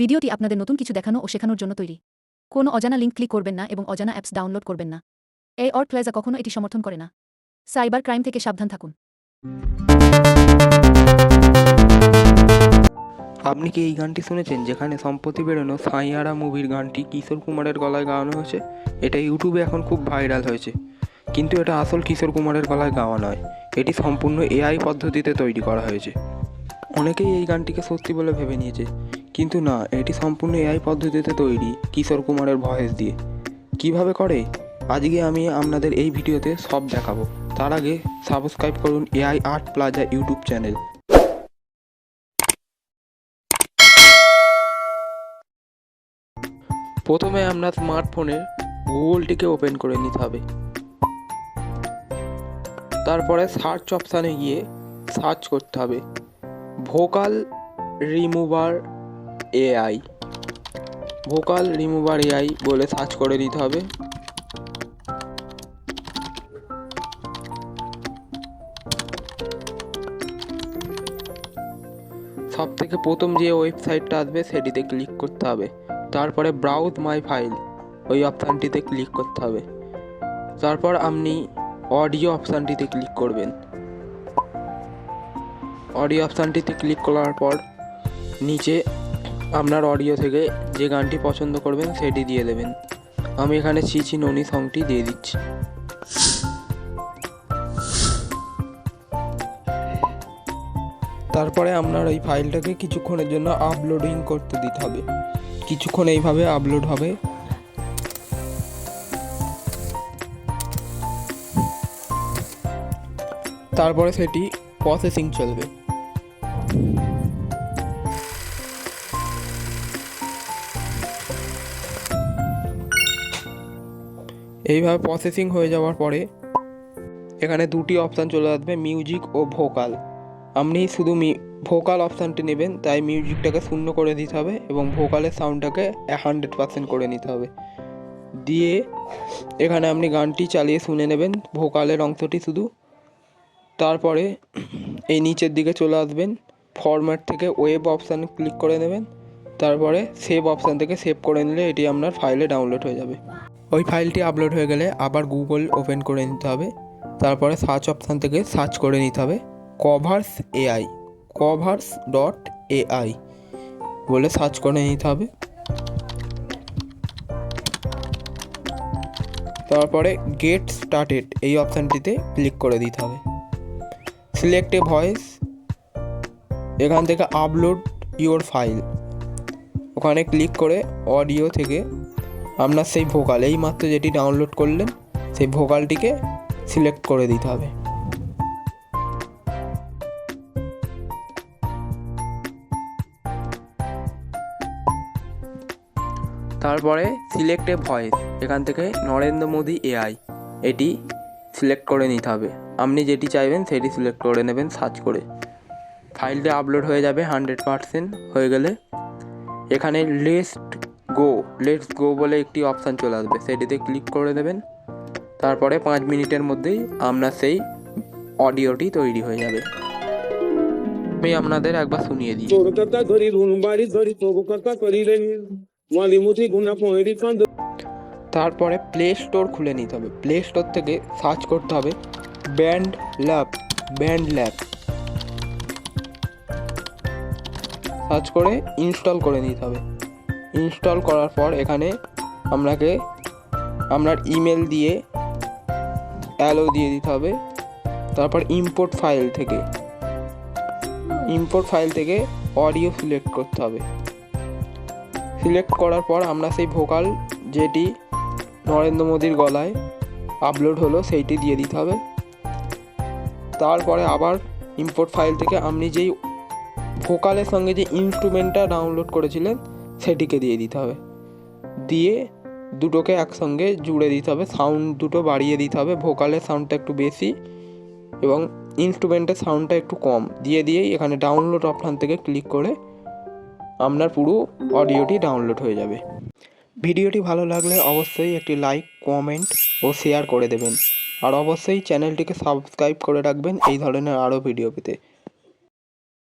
ভিডিওটি আপনাদের নতুন কিছু দেখানো ও শেখানোর জন্য তৈরি। কোনো অজানা লিঙ্ক ক্লিক করবেন না এবং অজানা অ্যাপস ডাউনলোড করবেন না। এই অর প্লাজা কখনো এটি সমর্থন করে না। সাইবার ক্রাইম থেকে সাবধান থাকুন। আপনি কি এই গানটি শুনেছেন যেখানে সম্প্রতি বেরোনো সাইয়ারা মুভির গানটি কিশোর কুমারের গলায় গাওয়ানো হয়েছে? এটা ইউটিউবে এখন খুব ভাইরাল হয়েছে। কিন্তু এটা আসল কিশোর কুমারের গলায় গাওয়া নয়। এটি সম্পূর্ণ এআই পদ্ধতিতে তৈরি করা হয়েছে। অনেকেই এই গানটিকে সত্যি বলে ভেবে নিয়েছে। কিন্তু না, এটি সম্পূর্ণ এআই পদ্ধতিতে তৈরি, কিশোর কুমারের ভয়েস দিয়ে। কীভাবে করে? আজকে আমি আপনাদের এই ভিডিওতে সব দেখাবো। তার আগে সাবস্ক্রাইব করুন AI art plaza YouTube channel. প্রথমে আপনার স্মার্টফোনের গুগলটিকে ওপেন করে নিতে হবে। তারপরে সার্চ অপশানে গিয়ে সার্চ করতে হবে। Vocal remover AI vocal remover AI বলে সার্চ করে দিতে হবে। সব থেকে প্রথম যে ওয়েবসাইটটা আসবে, সেটিতে ক্লিক করতে হবে। তারপরে ব্রাউজ মাই ফাইল, ওই অপশানটিতে ক্লিক করতে হবে। তারপর আপনি অডিও অপশানটিতে ক্লিক করবেন। অডিও অপশানটিতে ক্লিক করার পর নিচে আপনার অডিও থেকে যে গানটি পছন্দ করবেন সেটি দিয়ে দেবেন। আমি এখানে চিচি ননি সংটি দিয়ে দিচ্ছি। তারপরে আপনার ওই ফাইলটাকে কিছুক্ষণের জন্য আপলোডিং করতে দিতে হবে। কিছুক্ষণ এইভাবে আপলোড হবে। তারপরে সেটি প্রসেসিং চলবে। এইভাবে প্রসেসিং হয়ে যাওয়ার পরে এখানে দুটি অপশান চলে আসবে মিউজিক ও ভোকাল আপনি শুধু মি ভোকাল অপশানটি নেবেন, তাই মিউজিকটাকে শূন্য করে দিতে হবে এবং ভোকালের সাউন্ডটাকে হান্ড্রেড পার্সেন্ট করে নিতে হবে। দিয়ে এখানে আপনি গানটি চালিয়ে শুনে নেবেন ভোকালের অংশটি শুধু। তারপরে এই নিচের দিকে চলে আসবেন ফরম্যাট থেকে ওয়েব অপশান ক্লিক করে নেবেন। তারপরে সেভ অপশান থেকে সেভ করে নিলে এটি আপনার ফাইলে ডাউনলোড হয়ে যাবে। ওই ফাইলটি আপলোড হয়ে গেলে আবার গুগল ওপেন করে নিতে হবে। তারপরে সার্চ অপশান থেকে সার্চ করে নিতে হবে covers AI, covers dot AI বলে সার্চ করে নিতে হবে। তারপরে গেট স্টার্টেড এই অপশানটিতে ক্লিক করে দিতে হবে। সিলেক্ট এ ভয়েস, এখান থেকে আপলোড ইওর ফাইল। ওখানে ক্লিক করে অডিও থেকে আপনার সেই ভোকাল এই মাত্র যেটি ডাউনলোড করলেন, সেই ভোকালটিকে সিলেক্ট করে দিতে হবে। তারপরে সিলেক্ট ভয়েস এখান থেকে নরেন্দ্র মোদী এআই এটি সিলেক্ট করে নিতে হবে। আপনি যেটি চাইবেন সেটি সিলেক্ট করে নেবেন সার্চ করে। ফাইলটা আপলোড হয়ে যাবে হান্ড্রেড পারসেন্ট হয়ে গেলে। এখানে লেস্ট গো লেটস গো বলে একটি অপশান চলে আসবে। সেটিতে ক্লিক করে দেবেন। তারপরে পাঁচ মিনিটের মধ্যেই আপনার সেই অডিওটি তৈরি হয়ে যাবে। আমি আপনাদের একবার শুনিয়ে দিই। তারপরে প্লে স্টোর খুলে নিতে হবে। প্লে স্টোর থেকে সার্চ করতে হবে BandLab BandLab search করে ইনস্টল করে নিতে হবে। ইনস্টল করার পর এখানে আপনাকে আপনার ইমেল দিয়ে অ্যালো দিয়ে দিতে হবে। তারপর ইম্পোর্ট ফাইল থেকে। ইম্পোর্ট ফাইল থেকে অডিও সিলেক্ট করতে হবে। সিলেক্ট করার পর আমরা সেই ভোকাল যেটি নরেন্দ্র মোদীর গলায় আপলোড হলো, সেইটি দিয়ে দিতে হবে। তারপরে আবার ইম্পোর্ট ফাইল থেকে আপনি যেই ভোকালের সঙ্গে যে ইনস্ট্রুমেন্টটা ডাউনলোড করেছিলেন সেটিকে দিয়ে দিতে হবে। দিয়ে দুটোকে একসঙ্গে জুড়ে দিতে হবে। সাউন্ড দুটো বাড়িয়ে দিতে হবে। ভোকালের সাউন্ডটা একটু বেশি এবং ইনস্ট্রুমেন্টের সাউন্ডটা একটু কম। দিয়ে দিয়েই এখানে ডাউনলোড অপশান থেকে ক্লিক করে আপনার পুরো অডিওটি ডাউনলোড হয়ে যাবে। ভিডিওটি ভালো লাগলে অবশ্যই একটি লাইক কমেন্ট ও শেয়ার করে দেবেন। আর অবশ্যই চ্যানেলটিকে সাবস্ক্রাইব করে রাখবেন। এই ধরনের আরও ভিডিও পেতে।